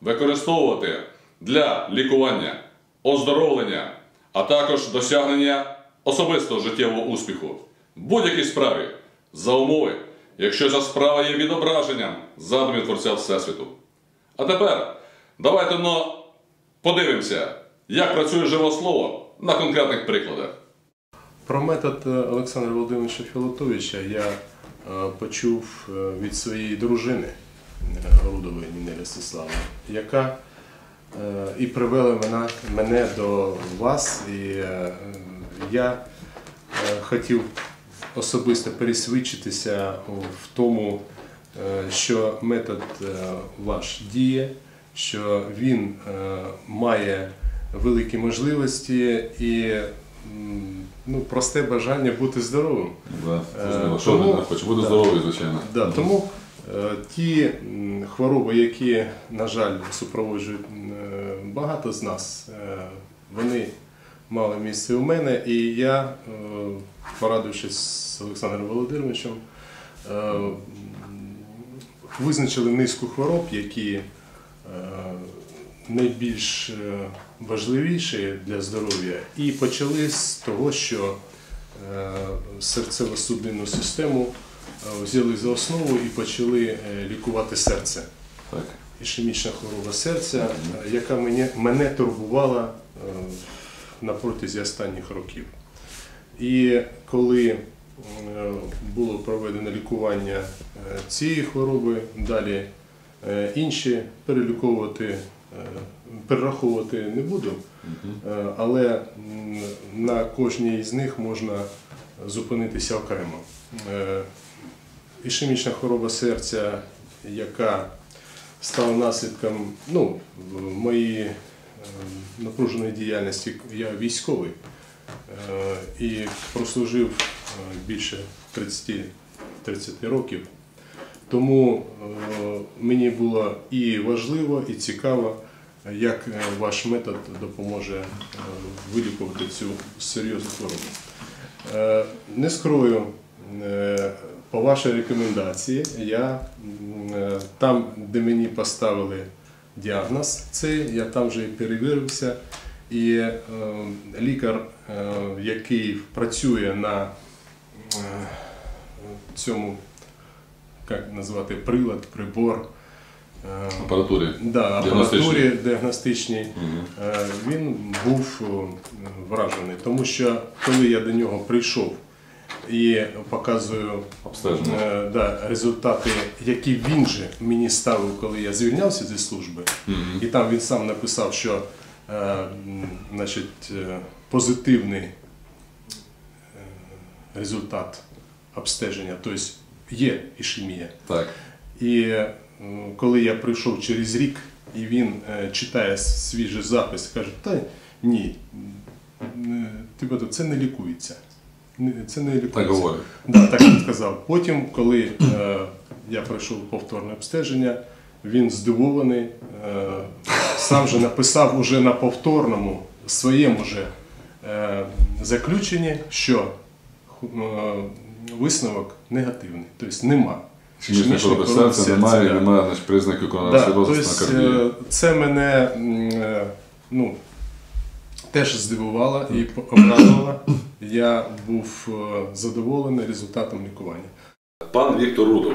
використовувати для лікування, оздоровлення, а також досягнення особистого життєвого успіху в будь-якій справі за умови, якщо ця справа є відображенням задумів Творця Всесвіту. А тепер давайте но подивимося, як працює живе слово на конкретних прикладах. Про метод е, Олександра Володимировича Філатовича я е, почув е, від своєї дружини Рудової Ніни Ростиславни, яка е, і привела мене, мене до вас. І е, я е, хотів особисто пересвідчитися в тому, що метод ваш діє, що він має великі можливості і ну, просте бажання бути здоровим. Да, зрозуміло. Що тому- людина хоче? Бути да. здоровий, звичайно. Да, тому ті хвороби, які, на жаль, супроводжують е, багато з нас, е, вони мали місце у мене, і я, е, порадившись з Олександром Володимировичем, е, визначили низку хвороб, які е, найбільш е, важливіші для здоров'я, і почали з того, що е, серцево-судинну систему е, взяли за основу і почали е, лікувати серце. Так. Ішемічна хвороба серця, е, яка мене, мене турбувала е, на протязі останніх років. І коли е, було проведено лікування е, цієї хвороби, далі е, інші переліковувати, е, перераховувати не буду, Е, але на кожній з них можна зупинитися окремо. Ішемічна хвороба серця, яка стала наслідком ну, моєї е, напруженої діяльності, я військовий е, і прослужив е, більше 30, 30 років. Тому мені було і важливо, і цікаво, як ваш метод допоможе вилікувати цю серйозну хворобу. Не скрою, по вашій рекомендації, я е, там, де мені поставили діагноз цей, я там вже і перевірився. І е, лікар, е, який працює на цьому, як назвати, прилад, прибор. Апаратурі. Да, апаратурі діагностичній, е, він був вражений, тому що коли я до нього прийшов і показую е, да, результати, які він же мені ставив, коли я звільнявся зі служби, і там він сам написав, що е, значить, е, позитивний е, результат обстеження, тобто є ішемія. Так. І е, коли я прийшов через рік, і він е, читає свіжий запис, каже, та ні, це не лікується. Це не лікується. Так. Да, так він сказав. Потім, коли е, я пройшов повторне обстеження, він здивований, е, сам же написав уже на повторному своєму же е, заключенні, що е, висновок негативний, тобто нема. Хвороби серця немає, немає значить, признаків Да, коронавірусу тобто, на кардії. е, це мене е, ну, теж здивувало і обрадувало. Я був е, задоволений результатом лікування. Пан Віктор Рудов.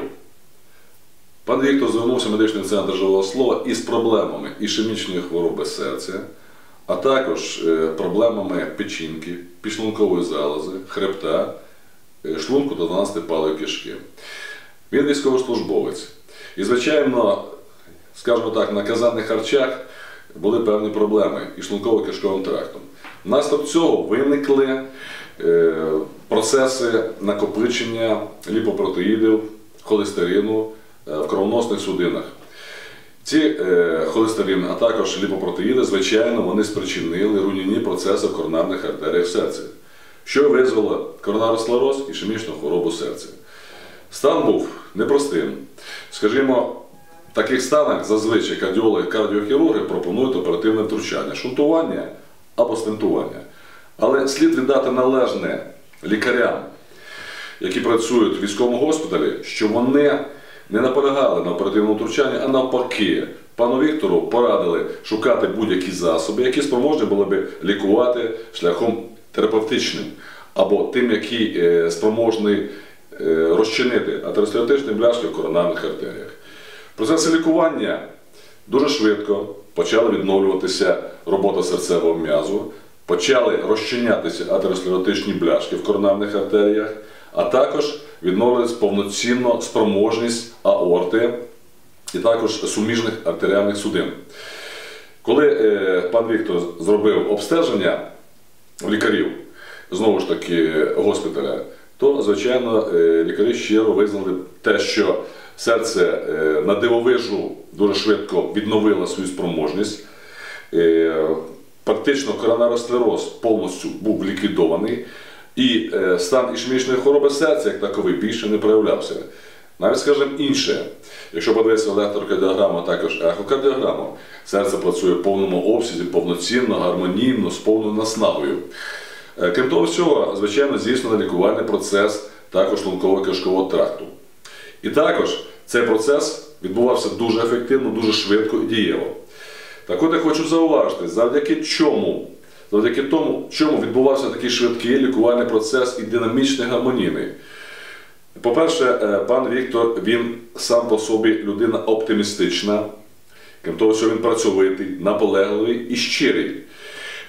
Пан Віктор звернувся в медичний центр живого слова із проблемами ішемічної хвороби серця, а також е, проблемами печінки, підшлункової залози, хребта, е, шлунку та 12 палої кишки. Він військовослужбовець. І, звичайно, скажімо так, на казанних харчах були певні проблеми із шлунково-кишковим трактом. Внаслідок цього виникли е, процеси накопичення ліпопротеїдів, холестерину е, в кровоносних судинах. Ці е, холестерин, а також ліпопротеїди, звичайно, вони спричинили руйнівні процеси в коронарних артеріях серця, що визвало коронаросклероз і ішемічну хворобу серця. Стан був непростим. Скажімо, таких станах зазвичай кардіологи, кардіохірурги пропонують оперативне втручання, шунтування або стентування. Але слід віддати належне лікарям, які працюють в військовому госпіталі, що вони не наполягали на оперативному втручанні, а навпаки, пану Віктору порадили шукати будь-які засоби, які спроможні були би лікувати шляхом терапевтичним, або тим, який е, спроможний е, розчинити атеросклеротичні бляшки в коронарних артеріях. Процеси лікування дуже швидко почали відновлюватися робота серцевого м'язу, почали розчинятися атеросклеротичні бляшки в коронарних артеріях, а також відновилась повноцінно спроможність аорти і також суміжних артеріальних судин. Коли е, пан Віктор зробив обстеження лікарів, знову ж таки госпіталя, то, звичайно, е, лікарі щиро визнали те, що серце е, на дивовижу дуже швидко відновило свою спроможність. Е, Практично коронаросклероз повністю був ліквідований, і е, стан ішемічної хвороби серця як таковий більше не проявлявся. Навіть, скажімо, інше, якщо подивитися електрокардіограму, а також ехокардіограму, серце працює в повному обсязі, повноцінно, гармонійно, з повною наснагою. Е, Крім того всього, звичайно, здійснено лікувальний процес також шлунково-кишкового тракту. І також цей процес відбувався дуже ефективно, дуже швидко і дієво. Так от я хочу зауважити, завдяки чому, завдяки тому, чому відбувався такий швидкий лікувальний процес і динамічний гармонійний. По-перше, е, пан Віктор, він сам по собі людина оптимістична, крім того, що він працьовитий, наполегливий і щирий.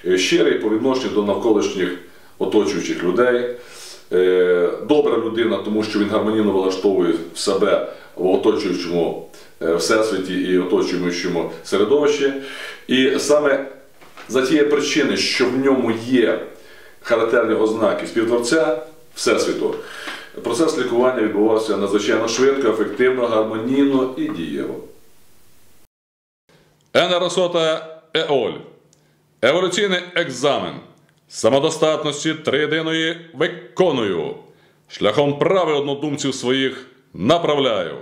Е, Щирий по відношенню до навколишніх оточуючих людей. Е, Добра людина, тому що він гармонійно влаштовує в себе в оточуючому е, всесвіті і оточуючому середовищі. І саме за тієї причини, що в ньому є характерні ознаки співтворця Всесвіту, процес лікування відбувався надзвичайно швидко, ефективно, гармонійно і дієво. Енеросота Еоль. Еволюційний екзамен. Самодостатності триєдиної виконую. Шляхом прави однодумців своїх направляю.